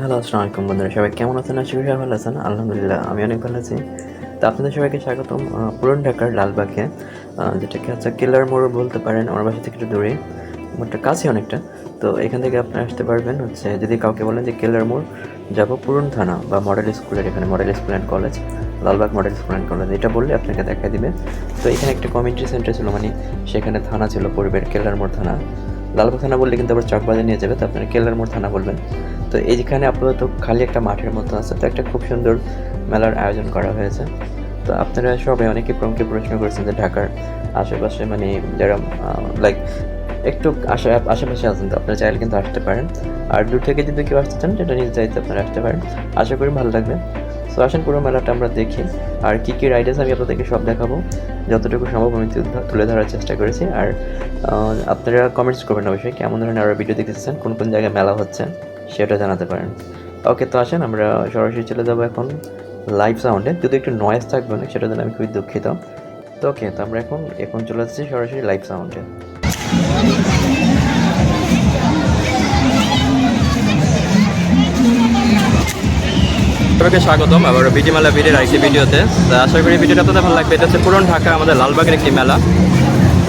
Hello আসসালামু আলাইকুম বন্ধুরা, সবাই কেমন আছেন? আশা করি সবাই ভালো আছেন। আলহামদুলিল্লাহ, আমি অনেক ভালো আছি। তো আপনাদের সবাইকে স্বাগতম পুরান ঢাকার লালবাগে। যেটাকে হচ্ছে কেলার মোড় বলতে পারেন, আমার বাসা থেকে একটু দূরে। মোটটা কাছে অনেকটা। তো এখান থেকে আপনারা আসতে পারবেন হচ্ছে, যদি কাউকে বলেন যে কেলার মোড়, যাব পুরন থানা বা মডেল স্কুলের এখানে, model school and college, Lalbagh model school and college, এটা বললে আপনাকে দেখা দিবে। তো এখানে একটা কমিউনিটি সেন্টার ছিল মানে সেখানে থানা ছিল, পরিবের কেলার মোড় থানা। লালবাগ থানা বললে কিন্তু আবার চকবাজার নিয়ে যাবে, তো আপনারা কেলার মোড় থানা বলবেন। তো এইখানে আপাতত খালি একটা মাঠের মতো আছে, তো একটা খুব সুন্দর মেলার আয়োজন করা হয়েছে। তো আপনারা সবাই অনেকে প্রমুখে প্রশ্ন করেছেন যে ঢাকার আশেপাশে মানে যারা লাইক একটু আশে আশেপাশে আছেন, তো আপনারা চাইলে কিন্তু আসতে পারেন। আর দূর থেকে যদি কেউ আসতে চান, সেটা নিজে চাইতে আপনারা আসতে পারেন। আশা করি ভালো লাগবে। তো আসেন পুরো মেলাটা আমরা দেখি। আর কী কী রাইডার্স আমি আপনাদেরকে সব দেখাবো। যতটুকু সম্ভব আমি তুলে- ধরার চেষ্টা করেছি। আর আপনারা কমেন্টস করবেন অবশ্যই, কেমন ধরনের আরও ভিডিও দেখতে চান কোন কোন জায়গায় মেলা হচ্ছে, সেটা জানাতে পারেন। ওকে তো আসেন, আমরা সরাসরি চলে যাব এখন লাইভ সাউন্ডে যদি একটু নয়েজ থাকবে না সেটার জন্য আমি খুবই দুঃখিত। তো ওকে তো আমরা এখন এখন চলে যাচ্ছি সরাসরি লাইভ সাউন্ডে সবাইকে স্বাগতম আবার বিটি মেলা ভিডিওর আরেকটি ভিডিওতে। আশা করি ভিডিওটা আপনাদের ভালো লাগবে। এটা হচ্ছে পুরন ঢাকা আমাদের লালবাগের একটি মেলা।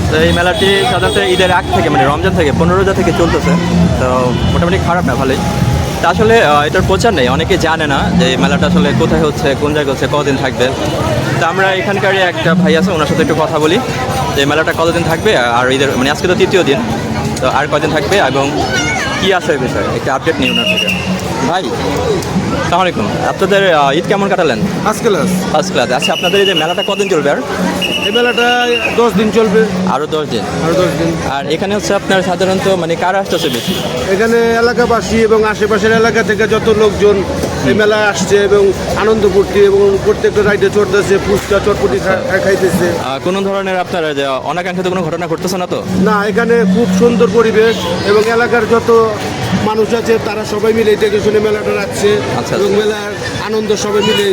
তো এই মেলাটি সাধারণত ঈদের আগ থেকে মানে রমজান থেকে, পনেরো রোজা থেকে চলতেছে। তো মোটামুটি খারাপ না, ভালোই। তা আসলে এটার প্রচার নেই। অনেকে জানে না যে এই মেলাটা আসলে কোথায় হচ্ছে, কোন জায়গায় হচ্ছে কদিন থাকবে। তো আমরা এখানকারই একটা ভাই আছে, ওনার সাথে একটু কথা বলি যে মেলাটা কতদিন থাকবে আর ঈদের মানে আজকে তো তৃতীয় দিন। তো আর কদিন থাকবে এবং কি আছে বিষয়ে? একটা আপডেট নিই ওনার থেকে। ভাই সালাম আলাইকুম। আপনাদের ঈদ কেমন কাটালেন? ফার্স্ট ক্লাস ফার্স্ট ক্লাস আচ্ছা আপনাদের এই যে মেলাটা কদিন চলবে আর? এই মেলাটা দশ দিন চলবে। আরও দশ দিন। আরও দশ দিন। আর এখানে হচ্ছে আপনার সাধারণত মানে কার আসতেছে বেশি? এখানে এলাকাবাসী এবং আশেপাশের এলাকা থেকে যত লোকজন এই মেলায় আসছে এবং আনন্দ ফুর্তি এবং প্রত্যেকটা রাইডে চড়তেছে ফুচকা চটপটি খাইতেছে। কোনো ধরনের আপনার অনাকাঙ্ক্ষিত কোনো ঘটনা ঘটতেছে না তো? না এখানে খুব সুন্দর পরিবেশ এবং এলাকার যত মানুষ আছে তারা সবাই মিলে দেখে শুনে মেলাটা রাখছে আচ্ছা, এবং আচ্ছা। মেলার আনন্দ সবাই মিলে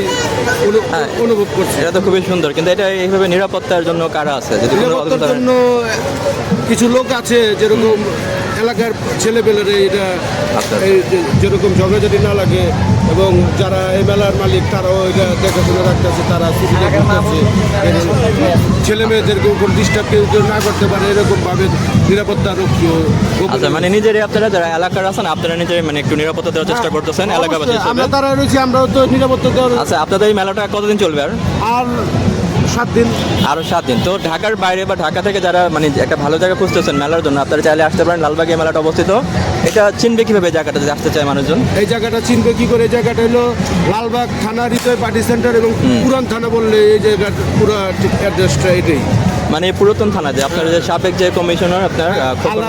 হ্যাঁ। অনুভব করছে এটা তো খুবই সুন্দর কিন্তু এটা এইভাবে নিরাপত্তার জন্য কারা আছে নিরাপত্তার জন্য কিছু লোক আছে যেরকম এলাকার ছেলেপেলেরা এটা। এই যে- যেরকম ঝগড়াঝাটি না লাগে এবং যারা এই মেলার মালিক তারাও এটা দেখাশোনা রাখতেছে তারা সুবিধা করতেছে ছেলে মেয়েদেরকে উপর ডিস্টার্ব কেউ কেউ না করতে পারে এরকমভাবে নিরাপত্তা রক্ষী আচ্ছা মানে নিজেরই আপনারা যারা এলাকার আছেন আপনারা নিজের মানে একটু নিরাপত্তা দেওয়ার চেষ্টা করতেছেন এলাকাবাসী আমরা তারা রয়েছি আমরাও তো নিরাপত্তা দেওয়ার আচ্ছা আপনাদের এই মেলাটা কতদিন চলবে আর? আর সাত দিন? আরও সাত দিন। তো ঢাকার বাইরে বা ঢাকা থেকে যারা মানে একটা ভালো জায়গা খুঁজতেছেন মেলার জন্য আপনারা চাইলে আসতে পারেন লালবাগে মেলাটা অবস্থিত। এটা চিনবে কীভাবে জায়গাটা যদি আসতে চায় মানুষজন? এই জায়গাটা চিনবে কি করে? এই জায়গাটা হলো লালবাগ থানা হৃদয় পার্টি সেন্টার এবং পুরান থানা বললে এই জায়গাটা পুরো অ্যাড্রেসটা এটাই। মানে পুরাতন থানা যে আপনার যে সাবেক যে কমিশনার আপনার খোকন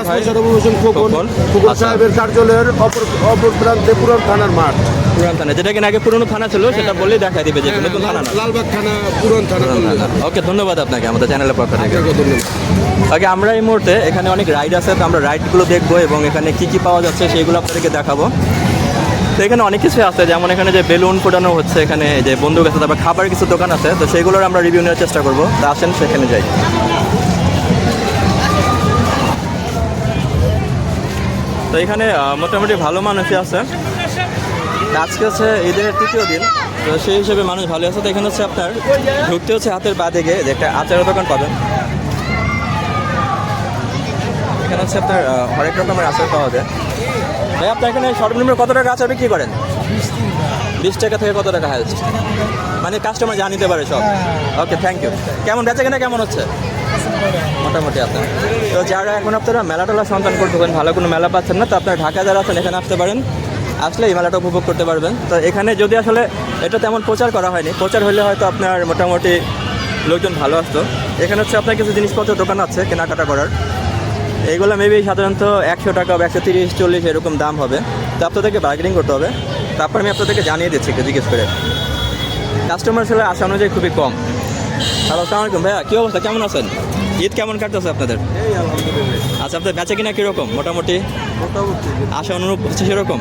খোকন আচ্ছা। সাহেবের কার্যালয়ের অপর অপর প্রান্তে পুরান থানার মাঠ। পুরান থানা যেটা কিনা আগে পুরনো থানা ছিল সেটা বললেই দেখা দিবে যে নতুন থানা না। লালবাগ থানা পুরান থানা ওকে ধন্যবাদ আপনাকে আমাদের চ্যানেলের পক্ষ থেকে। ওকে আমরা এই মুহূর্তে এখানে অনেক রাইড আছে তো আমরা রাইডগুলো দেখব এবং এখানে কি কি পাওয়া যাচ্ছে সেইগুলো আপনাদেরকে দেখাবো। তো এখানে অনেক কিছু আছে, যেমন এখানে যে বেলুন ফোটানো হচ্ছে, এখানে যে বন্দুক আছে, তারপর খাবার কিছু দোকান আছে, তো সেগুলোর আমরা রিভিউ নেওয়ার চেষ্টা করব। তো আসেন, সেখানে যাই। তো এখানে মোটামুটি ভালো মানুষই আছে। আজকে হচ্ছে ঈদের তৃতীয় দিন, তো সেই হিসেবে মানুষ ভালো আছে। তো এখানে হচ্ছে আপনার, ঢুকতে হচ্ছে হাতের বা দিকে যে একটা আচারের দোকান পাবেন। এখানে হচ্ছে আপনার হরেক রকমের আচার পাওয়া যায়। ভাই আপনার এখানে সর্বনিম্ন কত টাকা আচার বিক্রি করেন? বিশ টাকা থেকে কত টাকা হাইস্ট? মানে কাস্টমার যা নিতে পারে সব। ওকে থ্যাংক ইউ কেমন বেচা কেনা কেমন হচ্ছে? মোটামুটি আপনার। তো যারা এখন আপনারা মেলা টেলা সন্তান করতেছেন ভালো কোনো মেলা পাচ্ছেন না তো আপনারা ঢাকা যারা আছেন এখানে আসতে পারেন। আসলে এই মেলাটা উপভোগ করতে পারবেন। তো এখানে যদি আসলে এটা তেমন প্রচার করা হয়নি প্রচার হলে হয়তো আপনার মোটামুটি লোকজন ভালো আসতো। এখানে হচ্ছে আপনার কিছু জিনিসপত্র দোকান আছে কেনাকাটা করার। এইগুলো মেবি সাধারণত একশো টাকা বা একশো তিরিশ চল্লিশ এরকম দাম হবে। তো আপনাদেরকে বার্গেনিং করতে হবে। তারপর আমি আপনাদেরকে জানিয়ে দিচ্ছি একটু জিজ্ঞেস করে। কাস্টমার ছেলে আসা অনুযায়ী খুবই কম। হ্যালো আসসালামু আলাইকুম ভাইয়া কী অবস্থা? কেমন আছেন? ঈদ কেমন কাটতেছে আপনাদের? এই আচ্ছা আপনাদের বেচা কিনা কীরকম? মোটামুটি? মোটামুটি। আশা অনুরূপ হচ্ছে সেরকম?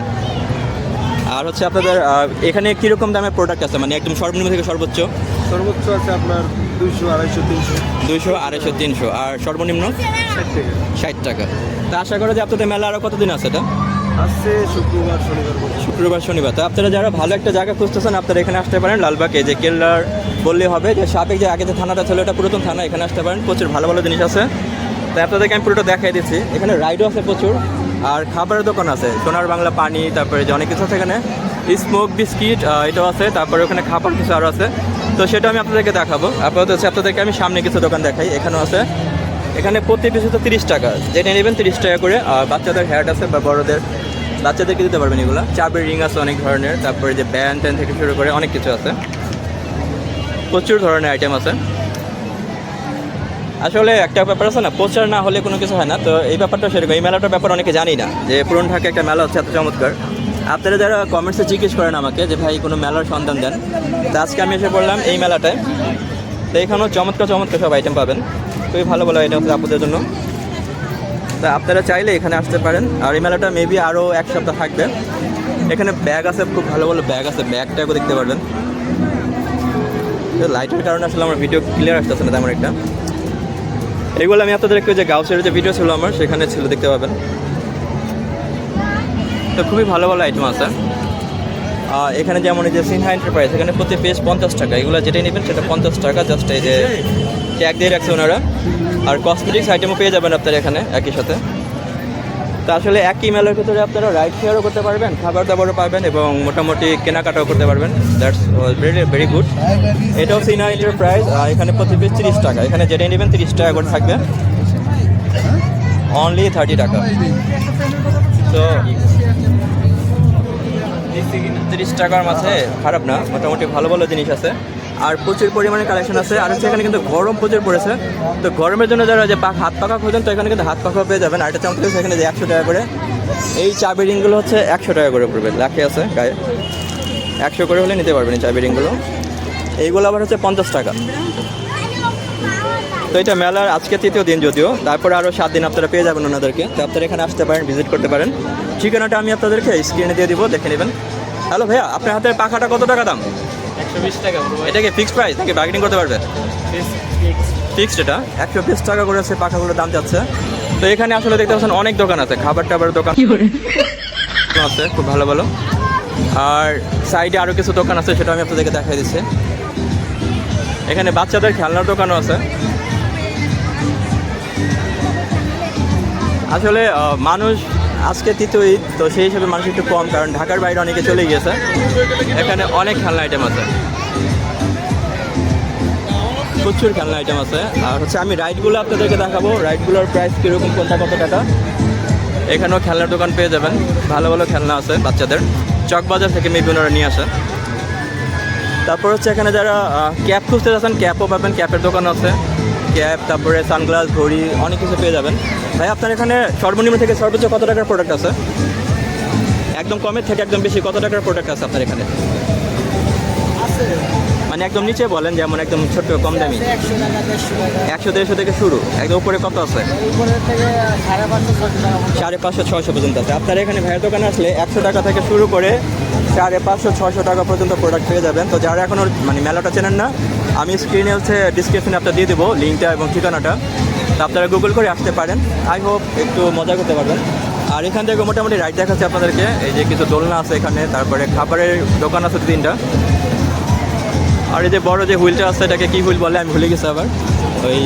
আর হচ্ছে আপনাদের এখানে কীরকম দামের প্রোডাক্ট আছে? মানে একদম সর্বনিম্ন থেকে সর্বোচ্চ? সর্বোচ্চ আছে আপনার দুইশো আড়াইশো তিনশো। দুইশো আড়াইশো তিনশো। আর সর্বনিম্ন? ষাট টাকা। ষাট টাকা। তা আশা করা যে আপনাদের মেলা আরও কতদিন আছে এটা? আসছে শুক্রবার শনিবার শুক্রবার শনিবার। তো আপনারা যারা ভালো একটা জায়গা খুঁজতেছেন আপনারা এখানে আসতে পারেন। লালবাগে যে কেল্লার বললে হবে যে সাবেক যে আগে যে থানাটা ছিল এটা পুরাতন থানা এখানে আসতে পারেন। প্রচুর ভালো ভালো জিনিস আছে। তাই আপনাদেরকে আমি পুরোটা দেখাই দিচ্ছি। এখানে রাইডও আছে প্রচুর। আর খাবারের দোকান আছে। সোনার বাংলা পানি তারপরে যে অনেক কিছু আছে এখানে। স্মোক বিস্কিট এটাও আছে। তারপরে ওখানে খাবার কিছু আরও আছে। তো সেটা আমি আপনাদেরকে দেখাবো। আপাতত হচ্ছে আপনাদেরকে আমি সামনে কিছু দোকান দেখাই। এখানেও আছে। এখানে প্রতি পিস হচ্ছে তিরিশ টাকা। যেটা নেবেন তিরিশ টাকা করে। আর বাচ্চাদের হ্যাট আছে বা বড়দের। বাচ্চাদেরকে দিতে পারবেন এগুলো। চাবের রিং আছে অনেক ধরনের। তারপরে যে ব্যান ট্যান থেকে শুরু করে অনেক কিছু আছে। প্রচুর ধরনের আইটেম আছে। আসলে একটা ব্যাপার আছে না, প্রচার না হলে কোনো কিছু হয় না। তো এই ব্যাপারটা সেরকম। এই মেলাটার ব্যাপার অনেকে জানি না। যে পুরন ঢাকা একটা মেলা হচ্ছে, এত চমৎকার। আপনারা যারা কমেন্টসে জিজ্ঞেস করেন আমাকে যে ভাই কোনো মেলার সন্ধান দেন, তো আজকে আমি এসে পড়লাম এই মেলাটায়। তো এখানেও চমৎকার চমৎকার সব আইটেম পাবেন। খুবই ভালো ভালো আইটেম আছে আপনাদের জন্য। তা আপনারা চাইলে এখানে আসতে পারেন। আর এই মেলাটা মেবি আরও এক সপ্তাহ থাকবে। এখানে ব্যাগ আছে, খুব ভালো ভালো ব্যাগ আছে। ব্যাগটাও দেখতে পারবেন। লাইটের কারণে আসলে আমার ভিডিও ক্লিয়ার আসতেছে না তেমন একটা। এগুলো আমি আপনাদের একটু যে গাউসের যে ভিডিও ছিল আমার, সেখানে ছিল, দেখতে পাবেন। তো খুবই ভালো ভালো আইটেম আছে। এখানে যেমন এই যে সিনহা এন্টারপ্রাইজ এখানে প্রতি পেজ পঞ্চাশ টাকা। এগুলো যেটাই নেবেন সেটা পঞ্চাশ টাকা জাস্ট এই যে ট্যাগ দিয়ে রাখছে ওনারা। আর কসমেটিক্স আইটেমও পেয়ে যাবেন আপনারা এখানে, একই সাথে। তো আসলে একই মেলার ভিতরে আপনারা রাইড শেয়ারও করতে পারবেন, খাবার দাবারও পাবেন এবং মোটামুটি কেনাকাটাও করতে পারবেন। দ্যাটস ভেরি ভেরি গুড এটাও সিনা এন্টারপ্রাইজ এখানে প্রতি পিস তিরিশ টাকা। এখানে যেটাই নেবেন তিরিশ টাকা করে থাকবে। অনলি থার্টি টাকা। তো তিরিশ টাকার মাঝে খারাপ না, মোটামুটি ভালো ভালো জিনিস আছে। আর প্রচুর পরিমাণে কালেকশন আছে। আর এখানে কিন্তু গরম প্রচুর পড়েছে। তো গরমের জন্য যারা যে হাত পাখা খোঁজেন, তো এখানে কিন্তু হাত পাখা পেয়ে যাবেন। আর একটা চমৎকার এখানে যে একশো টাকা করে। এই চাবি রিংগুলো হচ্ছে একশো টাকা করে পড়বে, লাখে আছে গায়ে। একশো করে হলে নিতে পারবেন এই চাবি রিংগুলো। এইগুলো আবার হচ্ছে পঞ্চাশ টাকা। তো এটা মেলার আজকে তৃতীয় দিন যদিও তারপরে আরও সাত দিন আপনারা পেয়ে যাবেন ওনাদেরকে। তো আপনারা এখানে আসতে পারেন ভিজিট করতে পারেন। ঠিকানাটা আমি আপনাদেরকে স্ক্রিনে দিয়ে দিব দেখে নেবেন। হ্যালো ভাইয়া আপনার হাতের পাখাটা কত টাকা দাম? একশো বিশ টাকা এটা কি ফিক্সড প্রাইস নাকি বার্গেনিং করতে পারবে? ফিক্সড এটা? একশো বিশ টাকা করে আছে পাখাগুলোর দাম যাচ্ছে। তো এখানে আসলে দেখতে পাচ্ছেন অনেক দোকান আছে খাবার টাবার দোকান আছে খুব ভালো ভালো আর সাইডে আরও কিছু দোকান আছে সেটা আমি আপনাদেরকে দেখাই দিচ্ছি। এখানে বাচ্চাদের খেলনার দোকানও আছে। আসলে মানুষ আজকে তৃতীয় ঈদ, তো সেই হিসেবে মানুষ একটু কম, কারণ ঢাকার বাইরে অনেকে চলে গিয়েছে। এখানে অনেক খেলনা আইটেম আছে। প্রচুর খেলনা আইটেম আছে। আর হচ্ছে আমি রাইডগুলো আপনাদেরকে দেখাবো। রাইডগুলোর প্রাইস কীরকম, কোনটা কত টাকা? এখানেও খেলনার দোকান পেয়ে যাবেন। ভালো ভালো খেলনা আছে বাচ্চাদের। চকবাজার থেকে মেবি ওনারা নিয়ে আসে তারপর হচ্ছে এখানে যারা ক্যাপ খুঁজতে যাচ্ছেন ক্যাপও পাবেন ক্যাপের দোকান আছে। ক্যাপ, তারপরে সানগ্লাস, ঘড়ি, অনেক কিছু পেয়ে যাবেন। ভাই, আপনার এখানে সর্বনিম্ন থেকে সর্বোচ্চ কত টাকার প্রোডাক্ট আছে? একদম কমের থেকে একদম বেশি, কত টাকার প্রোডাক্ট আছে আপনার এখানে? মানে একদম নিচে বলেন, যেমন একদম ছোট কম দামি। একশো দেড়শো থেকে শুরু। একদম উপরে কত আছে? সাড়ে পাঁচশো ছশো পর্যন্ত আছে। আপনার এখানে ভাইয়ের দোকানে আসলে একশো টাকা থেকে শুরু করে সাড়ে পাঁচশো ছশো টাকা পর্যন্ত প্রোডাক্ট পেয়ে যাবেন। তো যারা এখনও মানে মেলাটা চেনেন না, আমি স্ক্রিনে হচ্ছে ডিসক্রিপশনে আপনার দিয়ে দেবো লিঙ্কটা এবং ঠিকানাটা। তো আপনারা গুগল করে আসতে পারেন। আই হোপ একটু মজা করতে পারবেন। আর এখান থেকে মোটামুটি রাইড দেখাচ্ছে আপনাদেরকে। এই যে কিছু দোলনা আছে এখানে, তারপরে খাবারের দোকান আছে তিনটা। আর এই যে বড় যে হুইলটা আছে, এটাকে কি হুইল বলে? আমি ভুলে গেছি আবার। ওই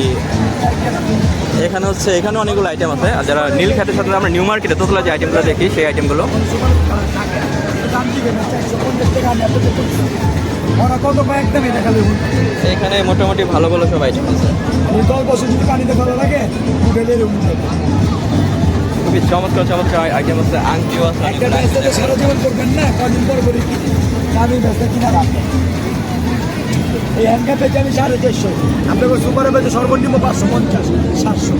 এখানে হচ্ছে, এখানে অনেকগুলো আইটেম আছে। আর যারা নীল খাতের সাথে আমরা নিউ মার্কেটে তোতলা যে আইটেমগুলো দেখি, সেই আইটেমগুলো ওরা কত দেখালে এখানে মোটামুটি ভালো ভালো সব আইটেম দল বছর যদি পানিতে ভালো লাগে খুবই চমৎকার চমৎকার আইটেম আছে। আংটিও আছে একটা সারা জীবন করবেন না কদিন পর করে আমি ব্যস্ত কিনা এই আমি সাড়ে চারশো আপনাকে সুপারে পেয়েছে সর্বনিম্ন পাঁচশো পঞ্চাশ সাতশো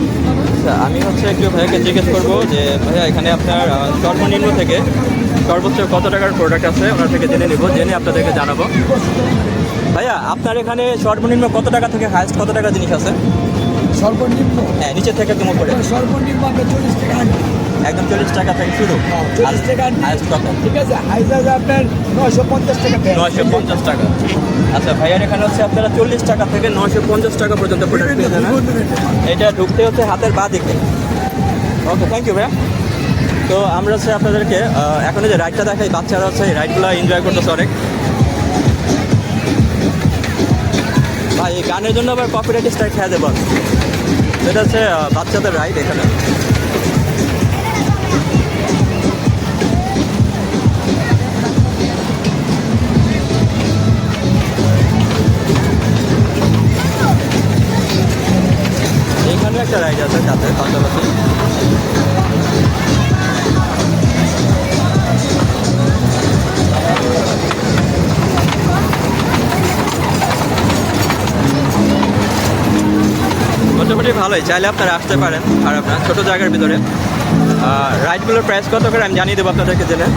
আমি হচ্ছে একটু ভাইয়াকে জিজ্ঞেস করব যে, ভাইয়া এখানে আপনার সর্বনিম্ন থেকে সর্বোচ্চ কত টাকার প্রোডাক্ট আছে ওনার থেকে জেনে নেব জেনে আপনাদেরকে জানাব। ভাইয়া আপনার এখানে সর্বনিম্ন কত টাকা থেকে হায়েস্ট কত টাকা জিনিস আছে? সর্বনিম্ন? হ্যাঁ নিচে থেকে একদম উপরে। সর্বনিম্ন আপনার চল্লিশ টাকা একদম চল্লিশ টাকা থেকে শুরু। হ্যাঁ, চল্লিশ টাকা হাইস্ট কত? ঠিক আছে হাইজাজ আপনার নয়শো পঞ্চাশ টাকা নয়শো পঞ্চাশ টাকা। আচ্ছা ভাইয়ার এখানে হচ্ছে আপনারা চল্লিশ টাকা থেকে নয়শো পঞ্চাশ টাকা পর্যন্ত প্রোডাক্ট পেয়ে যাবেন এটা ঢুকতে হচ্ছে হাতের বা দিকে। ওকে থ্যাংক ইউ ভাইয়া। তো আমরা হচ্ছে আপনাদেরকে এখন যে রাইডটা দেখাই, বাচ্চারা হচ্ছে এই রাইডগুলো এনজয় করতেছে অনেক। ভাই, এই গানের জন্য আবার কপিরাইট স্ট্রাইক খেয়ে দেবো এটা হচ্ছে বাচ্চাদের রাইড এখানে। একটা রাইড আছে সাথে পাশাপাশি। মোটামুটি ভালোই, চাইলে আপনারা আসতে পারেন আর আপনার ছোটো জায়গার ভিতরে। রাইডগুলোর প্রাইস কত করে আমি জানিয়ে দেবো আপনাদেরকে জেনে।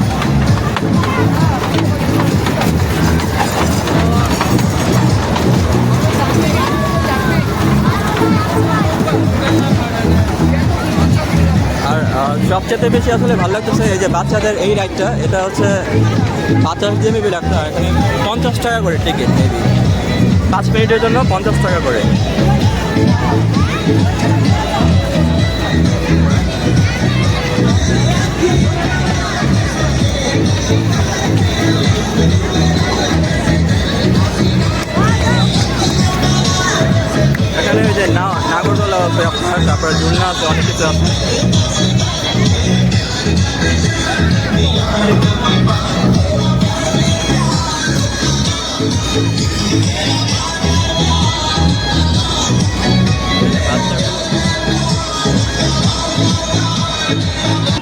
আর সবচেয়ে বেশি আসলে ভালো লাগতেছে এই যে বাচ্চাদের এই রাইডটা, এটা হচ্ছে মেবি লাগতো আর এখানে পঞ্চাশ টাকা করে টিকিট মেবি পাঁচ মিনিটের জন্য পঞ্চাশ টাকা করে। এখানে ওই যে না নাগরদোলা আছে আপনার তারপরে ঝুলনা আছে অনেক কিছু আছে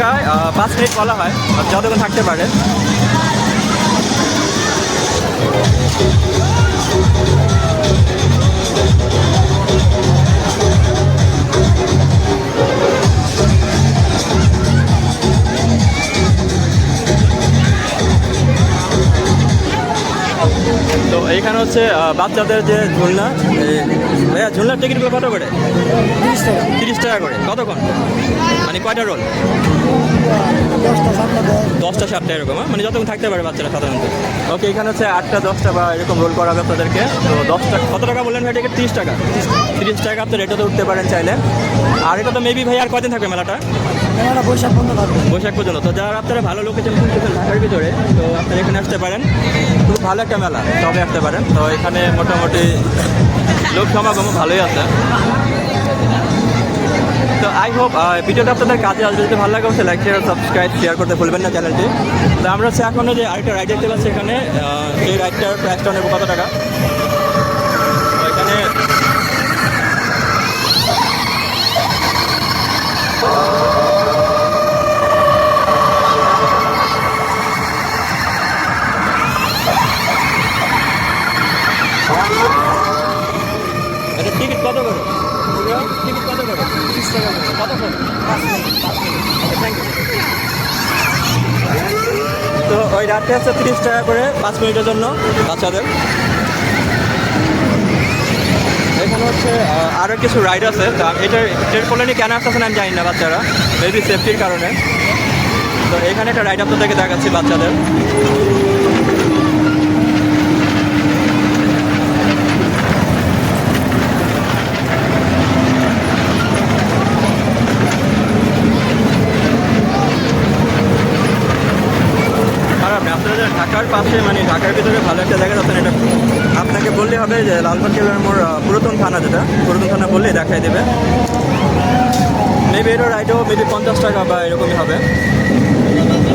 আহ, পাঁচ মিনিট বলা হয় যতক্ষণ থাকতে পারে। তো এইখানে হচ্ছে বাচ্চাদের যে ঝুলনা ভাইয়া ঝুলনার টিকিটগুলো কত করে? তিরিশ টাকা। তিরিশ টাকা করে। কতক্ষণ? মানে কয়টা রোল? দশটা সাতটা এরকম হ্যাঁ? মানে যতক্ষণ থাকতে পারে বাচ্চারা সাধারণত। ওকে এখানে হচ্ছে আটটা দশটা বা এরকম রোল করা হবে আপনাদেরকে। তো দশটা কত টাকা বললেন ভাই টিকিট? তিরিশ টাকা। তিরিশ টাকা আপনি রেটাতে উঠতে পারেন চাইলে। আর এটা তো মেবি ভাই আর কদিন থাকবে মেলাটা? বৈশাখ থাকবে। বৈশাখ পর্যন্ত। তো যারা আপনারা ভালো লোকেশন খুঁজতেছেন ঢাকার ভিতরে, তো আপনারা এখানে আসতে পারেন। খুব ভালো একটা মেলা তবে আসতে পারেন। তো এখানে মোটামুটি লোক সমাগম ভালোই আছে। তো আই হোপ ভিডিওটা আপনাদের কাজে আসবে। যদি ভালো লাগে, অবশ্যই লাইক শেয়ার সাবস্ক্রাইব শেয়ার করতে ভুলবেন না চ্যানেলটি তো আমরা হচ্ছে এখন যে আরেকটা রাইড দেখতে পাচ্ছি এখানে এই রাইডটার প্রাইসটা নেব কত টাকা? এখানে টিকিট কত করে? টিকিট কত করে? তিরিশ টাকা কতক্ষণ থ্যাংক ইউ তো ওই রাতটা হচ্ছে তিরিশ টাকা করে পাঁচ মিনিটের জন্য বাচ্চাদের। এখানে হচ্ছে আরও কিছু রাইড আছে। তা এটার এটার কলোনি কেন আসতেছে আমি জানি না বাচ্চারা। মেবি সেফটির কারণে। তো এখানে একটা রাইড আপনাদেরকে দেখাচ্ছি বাচ্চাদের খারাপ না আপনাদের ঢাকার পাশে মানে ঢাকার ভিতরে ভালো একটা জায়গা আছেন এটা আপনাকে বললে হবে যে লালবাগ কেলার মোড় আহ, পুরাতন থানা যেটা পুরাতন থানা বললেই দেখাই দেবে। মেবি এটার রাইডও মেবি পঞ্চাশ টাকা বা এরকমই হবে।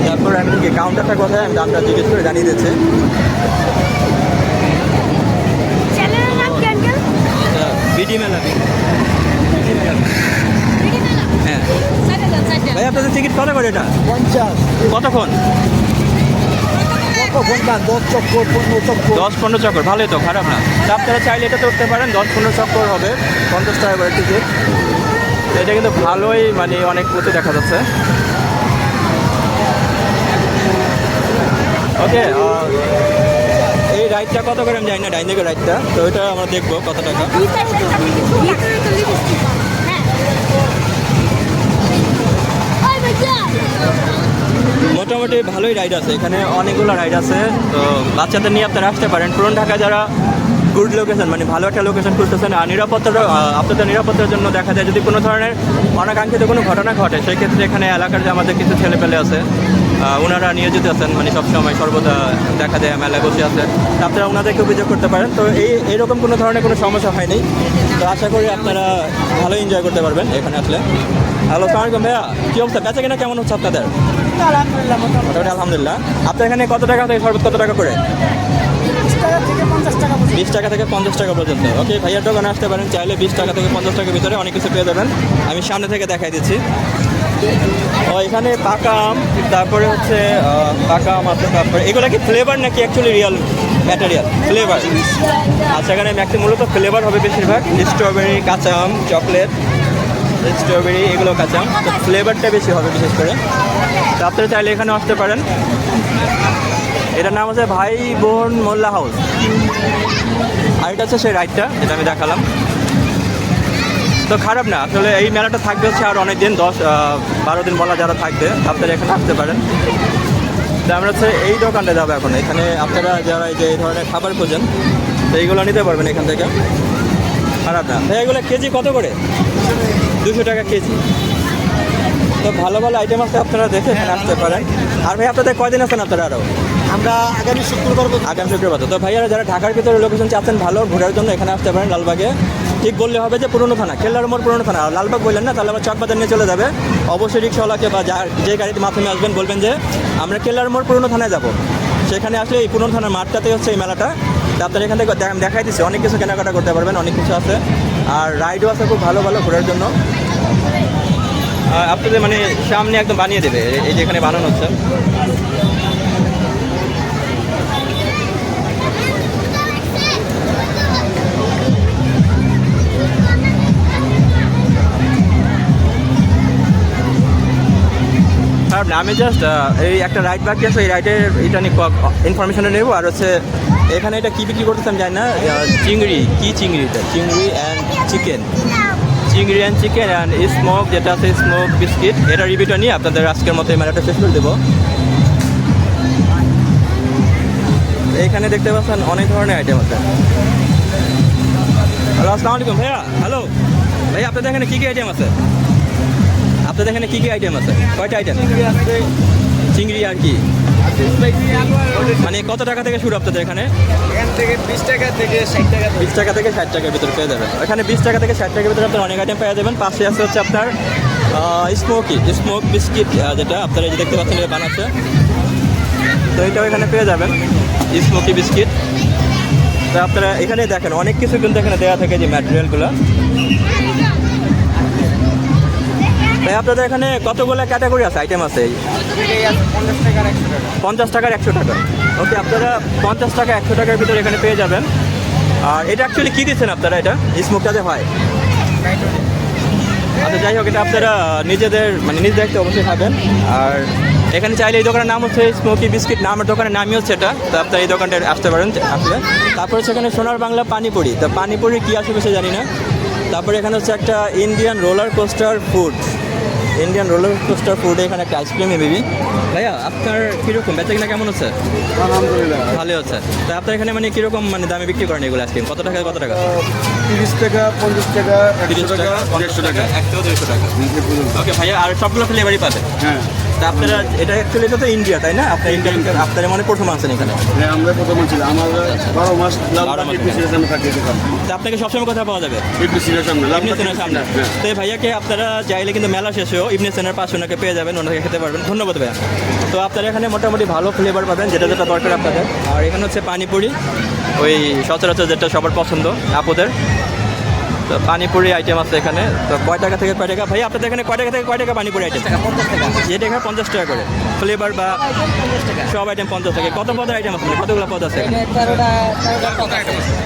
তারপর আমি কি কাউন্টারটা কোথায়? আমি দামটা জিজ্ঞেস করে জানিয়ে দিচ্ছি। বিডি মেলা। হ্যাঁ। ভাই আপনাদের টিকিট কত করে এটা? পঞ্চাশ। কতক্ষণ? ঘণ্টা দশ চক্কর পনেরো চক্কর দশ পনেরো চক্কর ভালোই তো, খারাপ না। আপনারা চাইলে এটাতে উঠতে পারেন, দশ পনেরো চক্কর হবে, পঞ্চাশ টাকা করে টিকিট এটা কিন্তু ভালোই মানে অনেক প্রতি দেখা যাচ্ছে। ওকে এই রাইডটা কত করে আমি জানি না, ডাইন দিকে রাইডটা তো ওইটা আমরা দেখব, কত টাকা। হ্যাঁ। বাচ্চা মোটামুটি ভালোই রাইড আছে, এখানে অনেকগুলো রাইড আছে। তো বাচ্চাদের নিয়ে আপনারা আসতে পারেন। পুরন ঢাকা যারা গুড লোকেশন মানে ভালো একটা লোকেশন খুঁজতেছেন, আর নিরাপত্তার আপনাদের নিরাপত্তার জন্য দেখা যায় যদি কোনো ধরনের অনাকাঙ্ক্ষিত কোনো ঘটনা ঘটে সেই ক্ষেত্রে এখানে এলাকার যে আমাদের কিছু ছেলেপেলে আছে ওনারা নিয়োজিত আছেন মানে সবসময় সর্বদা দেখা যায়, মেলায় বসে আছে। আপনারা ওনাদেরকে অভিযোগ করতে পারেন। তো এই, এরকম কোনো ধরনের কোনো সমস্যা হয়নি। তো আশা করি আপনারা ভালো এনজয় করতে পারবেন এখানে আসলে। হ্যালো সালামালাইকুম ভাইয়া। কী অবস্থা? বেচা কিনা কেমন হচ্ছে আপনাদের? আলহামদুলিল্লাহ মোটামুটি আলহামদুলিল্লাহ। আপনার এখানে কত টাকা থেকে সর্বোচ্চ কত টাকা করে? তিরিশ টাকা থেকে পঞ্চাশ টাকা পর্যন্ত। বিশ টাকা থেকে পঞ্চাশ টাকা পর্যন্ত। ওকে ভাইয়ার দোকানে আসতে পারেন চাইলে বিশ টাকা থেকে পঞ্চাশ টাকার ভিতরে অনেক কিছু পেয়ে যাবেন। আমি সামনে থেকে দেখাই দিচ্ছি। ও এখানে পাকা আম তারপরে হচ্ছে পাকা আম আছে তারপরে এগুলো কি ফ্লেভার নাকি অ্যাকচুয়ালি রিয়াল ম্যাটেরিয়াল ফ্লেভার আচ্ছা এখানে ম্যাক্সি মূলত ফ্লেভার হবে বেশিরভাগ। স্ট্রবেরি কাঁচা আম চকলেট স্ট্রবেরি এগুলো কাঁচা। তো ফ্লেভারটা বেশি হবে বিশেষ করে। তো আপনারা চাইলে এখানে আসতে পারেন। এটার নাম হচ্ছে ভাই বোন মোল্লা হাউস। আর এটা হচ্ছে সেই রাইডটা যেটা আমি দেখালাম। তো খারাপ না, আসলে এই মেলাটা থাকবে হচ্ছে আর অনেক দিন দশ বারো দিন বলা যারা থাকবে, আপনারা এখানে আসতে পারেন। তো আমরা হচ্ছে এই দোকানটা যাব এখন। এখানে আপনারা যারা যে এই ধরনের খাবার খোঁজেন, তো এইগুলো নিতে পারবেন এখান থেকে। খারাপ না। এগুলো কেজি কত করে? দুশো টাকা কেজি। তো ভালো ভালো আইটেম আছে আপনারা দেখে এখানে আসতে পারেন। আর ভাই আপনাদের কয়দিন আছেন আপনারা আরও আমরা আগামী শুক্রবার আগামী শুক্রবার তো ভাইয়ারা যারা ঢাকার ভিতরে লোকেশন চাচ্ছেন ভালো ঘোরার জন্য এখানে আসতে পারেন লালবাগে। ঠিক বললে হবে যে পুরনো থানা কেল্লার মোড় পুরনো থানা। আর লালবাগ বললেন না তাহলে আমার চকবাজার নিয়ে চলে যাবে। অবশ্যই রিক্সাওয়ালাকে বা যার যে গাড়িতে মাধ্যমে আসবেন বলবেন যে আমরা কেল্লার মোড় পুরনো থানায় যাব। সেখানে আসলে এই পুরনো থানার মাঠটাতে হচ্ছে এই মেলাটা। তো আপনারা এখান থেকে দেখাই দিচ্ছি। অনেক কিছু কেনাকাটা করতে পারবেন অনেক কিছু আছে। আর রাইডও আছে খুব ভালো ভালো ঘোরার জন্য। আপনাদের মানে সামনে একদম বানিয়ে দেবে, এই যে এখানে বানানো হচ্ছে। না, আমি জাস্ট এই একটা রাইড বাকি আছে এই রাইডের এটা নিয়ে ইনফরমেশনটা নেব। আর হচ্ছে এখানে এটা কী বিক্রি করতেছে আমি জানি না চিংড়ি কী চিংড়ি এটা? চিংড়ি অ্যান্ড চিকেন চিংড়ি অ্যান্ড চিকেন অ্যান্ড স্মোক যেটা আছে স্মোক বিস্কিট এটা রিভিউটা নিয়ে আপনাদের আজকের মতো এই মেলাটা শেষ করে দেবো। এইখানে দেখতে পাচ্ছেন অনেক ধরনের আইটেম আছে। হ্যালো আসসালামু আলাইকুম ভাইয়া হ্যালো। ভাইয়া আপনাদের এখানে কী কী আইটেম আছে? আপনাদের এখানে কী কী আইটেম আছে? কয়টা আইটেম চিংড়ি আর কি? মানে কত টাকা থেকে শুরু আপনাদের এখানে? এখান থেকে বিশ টাকা থেকে ষাট টাকা বিশ টাকা থেকে ষাট টাকার ভিতরে পেয়ে যাবেন। এখানে বিশ টাকা থেকে ষাট টাকার ভিতরে আপনার অনেক আইটেম পেয়ে যাবেন। পাশে আছে হচ্ছে আপনার স্মোকি স্মোক বিস্কিট যেটা আপনারা এই যে দেখতে পাচ্ছেন এটা বানাচ্ছে। তো এটাও এখানে পেয়ে যাবেন স্মোকি বিস্কিট তো আপনারা এখানে দেখেন অনেক কিছু কিন্তু এখানে দেওয়া থাকে যে ম্যাটেরিয়ালগুলো আপনাদের এখানে কতগুলো ক্যাটাগরি আছে? আইটেম আছে পঞ্চাশ টাকার একশো টাকা। ওকে, আপনারা পঞ্চাশ টাকা, একশো টাকার ভিতরে এখানে পেয়ে যাবেন। আর এটা অ্যাকচুয়ালি কী দিচ্ছেন আপনারা এটা? স্মোকটাতে হয়। আচ্ছা যাই হোক, এটা আপনারা নিজেদের মানে নিজ দায়িত্বে অবশ্যই খাবেন। আর এখানে চাইলে এই দোকানের নাম হচ্ছে স্মোকি বিস্কিট নামের দোকানের নামই হচ্ছে এটা। তো আপনারা এই দোকানটা আসতে পারেন, আসলে। তারপরে সেখানে সোনার বাংলা পানিপুরি। তো পানিপুরি কী আসবে সে জানি না। তারপরে এখানে হচ্ছে একটা Indian roller coaster food Indian roller coaster ফুডে এখানে একটা আইসক্রিম বেবি ভাইয়া আপনার কীরকম? বেচা কিনা কেমন হচ্ছে? আলহামদুলিল্লাহ। ভালো হচ্ছে। তো আপনার এখানে মানে কীরকম মানে দামে বিক্রি করেন এগুলো আইসক্রিম কত টাকা কত টাকা? তিরিশ টাকা পঞ্চাশ টাকা তিরিশ টাকা দেড়শো টাকা। একশো দেড়শো টাকা। ওকে ভাইয়া আর সবগুলো ফ্লেভারই পাবে হ্যাঁ। আপনারা এটা অ্যাকচুয়ালি এটা তো ইন্ডিয়া তাই না? আপনার ইন্ডিয়া আপনারা মানে প্রথম আছেন এখানে। হ্যাঁ আমরা প্রথম ছিল আমার বারো মাস বারো মাস। থাকি আপনাকে সবসময় কথা পাওয়া যাবে? এপিসির সামনে ইবনে সেনের সামনে। হ্যাঁ। তো এই ভাইয়াকে আপনারা চাইলে কিন্তু মেলা শেষেও ইবনে সেনের পাশে ওনাকে পেয়ে যাবেন ওনাকে খেতে পারবেন। ধন্যবাদ ভাইয়া। তো আপনারা এখানে মোটামুটি ভালো ফ্লেভার পাবেন যেটা যেটা দরকার আপনাদের। আর এখানে হচ্ছে পানিপুরি ওই সচরাচর যেটা সবার পছন্দ আপুদের। তো পানিপুরি আইটেম আছে এখানে। তো কয় টাকা থেকে কয় টাকা? ভাই আপনাদের এখানে কয় টাকা থেকে কয় টাকা পানিপুরি আইটেম যেটা এখানে পঞ্চাশ টাকা। করে। ফ্লেভার বা সব আইটেম পঞ্চাশ টাকা। কত পদের আইটেম আছে? কতগুলো পদ আছে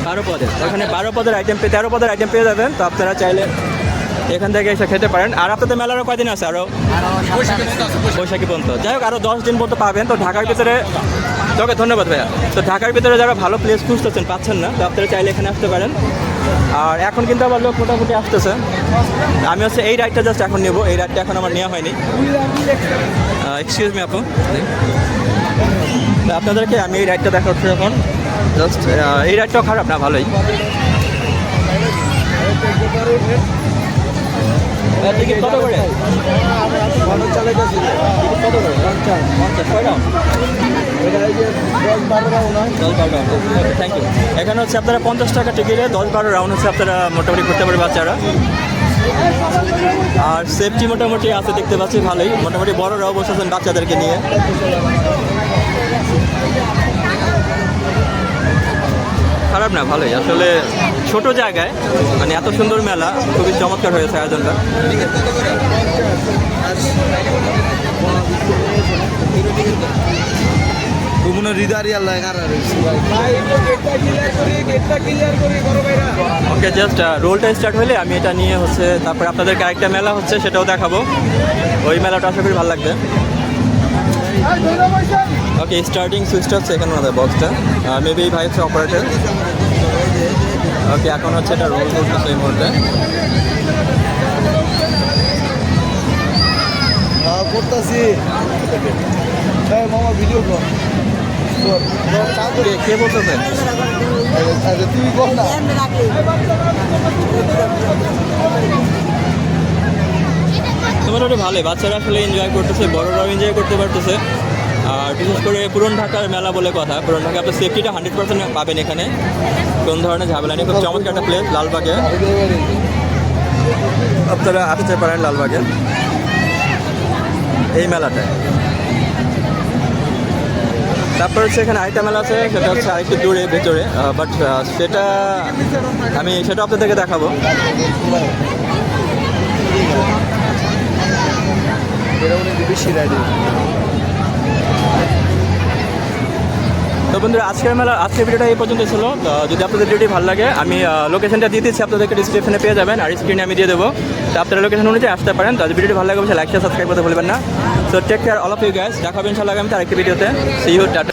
বারো পদের। ওখানে বারো পদের আইটেম পেয়ে তেরো পদের আইটেম পেয়ে যাবেন। তো আপনারা চাইলে এখান থেকে এসে খেতে পারেন। আর আপনাদের মেলারও কয়দিন আছে? আরও বৈশাখী পর্যন্ত যাই হোক আরও দশ দিন পর্যন্ত পাবেন। তো ঢাকার ভিতরে তোকে ধন্যবাদ ভাইয়া। তো ঢাকার ভিতরে যারা ভালো প্লেস খুঁজতেছেন পাচ্ছেন না। তো আপনারা চাইলে এখানে আসতে পারেন। আর এখন কিন্তু আবার লোক মোটামুটি আসতেছে। আমি হচ্ছে এই রাইডটা জাস্ট এখন নেব। এই রাইডটা এখন আমার নেওয়া হয়নি। এক্সকিউজ মি আপু। আপনাদেরকে আমি এই রাইডটা দেখাচ্ছি এখন। জাস্ট এই রাইডটাও খারাপ না, ভালোই। থ্যাংক ইউ এখানে হচ্ছে আপনারা পঞ্চাশ টাকা টিকিটে দশ বারো রাউন্ড হচ্ছে আপনারা মোটামুটি করতে পারে বাচ্চারা। আর সেফটি মোটামুটি আছে, দেখতে পাচ্ছি, ভালোই। মোটামুটি বড়রাও বসেছেন বাচ্চাদেরকে নিয়ে। খারাপ না, ভালোই। আসলে ছোট জায়গায় মানে এত সুন্দর মেলা খুবই চমৎকার হয়েছে আয়োজনটা। হৃদয় ওকে জাস্ট রোলটা স্টার্ট হলে আমি এটা নিয়ে হচ্ছে তারপরে আপনাদেরকে আরেকটা মেলা হচ্ছে সেটাও দেখাবো। ওই মেলাটা আশা করি ভালো লাগবে। ওকে স্টার্টিং সুইচটা হচ্ছে এখানে আমাদের বক্সটা মেবি ভাই হচ্ছে অপারেটর ওকে এখন হচ্ছে এটা রোল করতেছে এই মুহূর্তে। করতেছি। মামা ভিডিও কর। কে তুই না। তোমার ওটা ভালোই বাচ্চারা আসলে এনজয় করতেছে বড়রাও এনজয় করতে পারতেছে। বিশেষ করে পুরন ঢাকার মেলা বলে কথা। পুরন ঢাকা আপনার সেফটিটা হান্ড্রেড পার্সেন্ট পাবেন এখানে। কোন ধরনের ঝামেলা নেই, খুব চমৎকার একটা প্লেস লালবাগে। আপনারা আসতে পারেন লালবাগে। এই মেলাটায়। তারপর হচ্ছে এখানে আরেকটা মেলা আছে, সেটা হচ্ছে আরেকটু দূরে, ভেতরে। বাট সেটা আমি সেটা আপনাদেরকে দেখাবো। বেশি রাইডি তো বন্ধুরা, আজকের মেলা আজকের ভিডিওটা এই পর্যন্ত ছিল। যদি আপনাদের ভিডিওটি ভালো লাগে, আমি লোকেশনটা দিয়ে দিচ্ছি, আপনাদেরকে ডিসক্রিপশনে পেয়ে যাবেন, আর স্ক্রিনে আমি দিয়ে দেবো। তো আপনারা লোকেশন অনুযায়ী আসতে পারেন। তো ভিডিওটি ভালো লাগে, অবশ্যই লাইক সাবস্ক্রাইব করতে ভুলবেন না। তো take care all of you guys দেখাবেন ইনশাল্লাহ আগামীতে আরেকটি ভিডিওতে। See you tata.